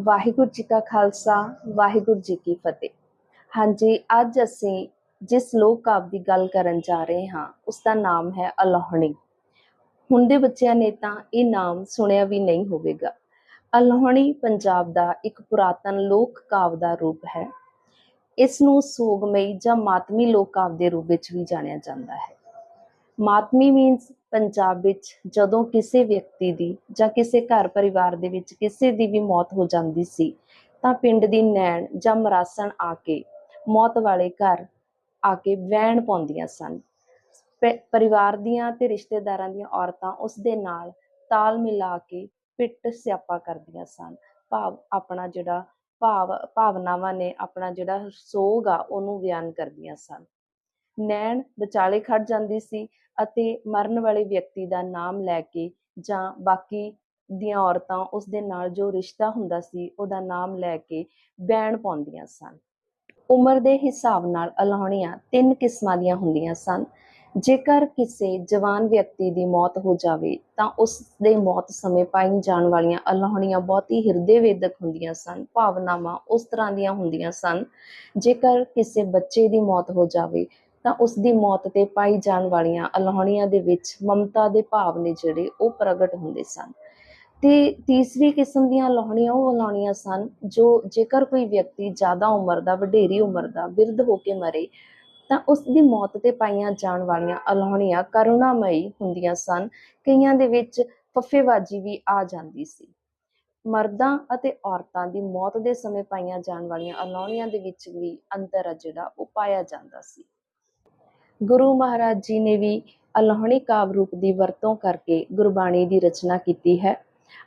ਵਾਹਿਗੁਰੂ ਜੀ ਕਾ ਖਾਲਸਾ, ਵਾਹਿਗੁਰੂ ਜੀ ਕੀ ਫਤਿਹ। ਹਾਂਜੀ, ਅੱਜ ਅਸੀਂ ਜਿਸ ਲੋਕ ਕਾਵਿ ਦੀ ਗੱਲ ਕਰਨ ਜਾ ਰਹੇ ਹਾਂ, ਉਸ ਦਾ ਨਾਮ ਹੈ ਅਲੋਹਣੀ। ਹੁਣ ਦੇ ਬੱਚਿਆਂ ਨੇ ਤਾਂ ਇਹ ਨਾਮ ਸੁਣਿਆ ਵੀ ਨਹੀਂ ਹੋਵੇਗਾ। ਅਲੋਹਣੀ ਪੰਜਾਬ ਦਾ ਇੱਕ ਪੁਰਾਤਨ ਲੋਕ ਕਾਵਿ ਦਾ ਰੂਪ ਹੈ। ਇਸ ਨੂੰ ਸੋਗਮਈ ਜਾਂ ਮਾਤਮੀ ਲੋਕ ਕਾਵ ਦੇ ਰੂਪ ਵਿੱਚ ਵੀ ਜਾਣਿਆ ਜਾਂਦਾ ਹੈ। ਮਾਤਮੀ ਮੀਨਸ ਪੰਜਾਬ ਵਿੱਚ ਜਦੋਂ ਕਿਸੇ ਵਿਅਕਤੀ ਦੀ ਜਾਂ ਕਿਸੇ ਘਰ ਪਰਿਵਾਰ ਦੇ ਵਿੱਚ ਕਿਸੇ ਦੀ ਵੀ ਮੌਤ ਹੋ ਜਾਂਦੀ ਸੀ, ਤਾਂ ਪਿੰਡ ਦੀ ਨੈਣ ਜਾਂ ਮਰਾਸਣ ਆ ਕੇ ਮੌਤ ਵਾਲੇ ਘਰ ਆ ਕੇ ਵਹਿਣ ਪਾਉਂਦੀਆਂ ਸਨ। ਪ- ਪਰਿਵਾਰ ਦੀਆਂ ਤੇ ਰਿਸ਼ਤੇਦਾਰਾਂ ਦੀਆਂ ਔਰਤਾਂ ਉਸ ਦੇ ਨਾਲ ਤਾਲ ਮਿਲਾ ਕੇ ਪਿੱਟ ਸਿਆਪਾ ਕਰਦੀਆਂ ਸਨ। ਭਾਵ ਆਪਣਾ ਜਿਹੜਾ ਭਾਵ, ਭਾਵਨਾਵਾਂ ਨੇ ਆਪਣਾ ਜਿਹੜਾ ਸੋਗ ਆ, ਉਹਨੂੰ ਬਿਆਨ ਕਰਦੀਆਂ ਸਨ। ਨੈਣ ਵਿਚਾਲੇ ਖੜ ਜਾਂਦੀ ਸੀ ਅਤੇ ਮਰਨ ਵਾਲੇ ਵਿਅਕਤੀ ਦਾ ਨਾਮ ਲੈ ਕੇ ਜਾਂ ਬਾਕੀ ਦੀਆਂ ਔਰਤਾਂ ਉਸ ਦੇ ਨਾਲ ਜੋ ਰਿਸ਼ਤਾ ਹੁੰਦਾ ਸੀ ਉਹਦਾ ਨਾਮ ਲੈ ਕੇ ਬੈਣ ਪਾਉਂਦੀਆਂ ਸਨ। ਉਮਰ ਦੇ ਹਿਸਾਬ ਨਾਲ ਅਲਾਹਣੀਆਂ ਤਿੰਨ ਕਿਸਮਾਂ ਦੀਆਂ ਹੁੰਦੀਆਂ ਸਨ। ਜੇਕਰ ਕਿਸੇ ਜਵਾਨ ਵਿਅਕਤੀ ਦੀ ਮੌਤ ਹੋ ਜਾਵੇ ਤਾਂ ਉਸ ਦੇ ਮੌਤ ਸਮੇਂ ਪਾਈ ਜਾਣ ਵਾਲੀਆਂ ਅਲਾਹਣੀਆਂ ਬਹੁਤ ਹੀ ਹਿਰਦੇ ਵੇਦਕ ਹੁੰਦੀਆਂ ਸਨ, ਭਾਵਨਾਵਾਂ ਉਸ ਤਰ੍ਹਾਂ ਦੀਆਂ ਹੁੰਦੀਆਂ ਸਨ। ਜੇਕਰ ਕਿਸੇ ਬੱਚੇ ਦੀ ਮੌਤ ਹੋ ਜਾਵੇ ਤਾਂ ਉਸ ਦੀ ਮੌਤ ਤੇ ਪਾਈ ਜਾਣ ਵਾਲੀਆਂ ਅਲਾਹਣੀਆਂ ਦੇ ਵਿੱਚ ਮਮਤਾ ਦੇ ਭਾਵ ਨੇ ਜਿਹੜੇ ਉਹ ਪ੍ਰਗਟ ਹੁੰਦੇ ਸਨ। ਤੇ ਤੀਸਰੀ ਕਿਸਮ ਦੀਆਂ ਲਾਉਣੀਆਂ ਉਹ ਲਾਉਣੀਆਂ ਸਨ ਜੋ ਜੇਕਰ ਕੋਈ ਵਿਅਕਤੀ ਜ਼ਿਆਦਾ ਉਮਰ ਦਾ ਵਡੇਰੀ ਉਮਰ ਦਾ, ਬਿਰਧ ਹੋ ਕੇ ਮਰੇ, ਤਾਂ ਉਸ ਦੀ ਮੌਤ ਤੇ ਪਾਈਆਂ ਜਾਣ ਵਾਲੀਆਂ ਅਲਾਹਣੀਆਂ ਕਰੁਣਾਮਈ ਹੁੰਦੀਆਂ ਸਨ। ਕਈਆਂ ਦੇ ਵਿੱਚ ਫੱਫੇਬਾਜੀ ਵੀ ਆ ਜਾਂਦੀ ਸੀ। ਮਰਦਾਂ ਅਤੇ ਔਰਤਾਂ ਦੀ ਮੌਤ ਦੇ ਸਮੇਂ ਪਾਈਆਂ ਜਾਣ ਵਾਲੀਆਂ ਅਲਾਹਣੀਆਂ ਦੇ ਵਿੱਚ ਵੀ ਅੰਤਰ ਆ ਜਿਹੜਾ ਉਹ ਪਾਇਆ ਜਾਂਦਾ ਸੀ। ਗੁਰੂ ਮਹਾਰਾਜ ਜੀ ਨੇ ਵੀ ਅਲਾਹਣੀ ਕਾਵ ਰੂਪ ਦੀ ਵਰਤੋਂ ਕਰਕੇ ਗੁਰਬਾਣੀ ਦੀ ਰਚਨਾ ਕੀਤੀ ਹੈ।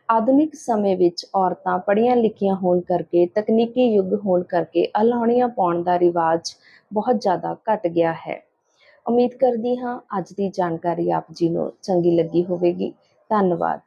ਆਧੁਨਿਕ ਸਮੇਂ ਵਿੱਚ ਔਰਤਾਂ ਪੜ੍ਹੀਆਂ ਲਿਖੀਆਂ ਹੋਣ ਕਰਕੇ, ਤਕਨੀਕੀ ਯੁੱਗ ਹੋਣ ਕਰਕੇ ਅਲਾਹਣੀਆਂ ਪਾਉਣ ਦਾ ਰਿਵਾਜ ਬਹੁਤ ਜ਼ਿਆਦਾ ਘਟ ਗਿਆ ਹੈ। ਉਮੀਦ ਕਰਦੀ ਹਾਂ ਅੱਜ ਦੀ ਜਾਣਕਾਰੀ ਆਪ ਜੀ ਨੂੰ ਚੰਗੀ ਲੱਗੀ ਹੋਵੇਗੀ। ਧੰਨਵਾਦ।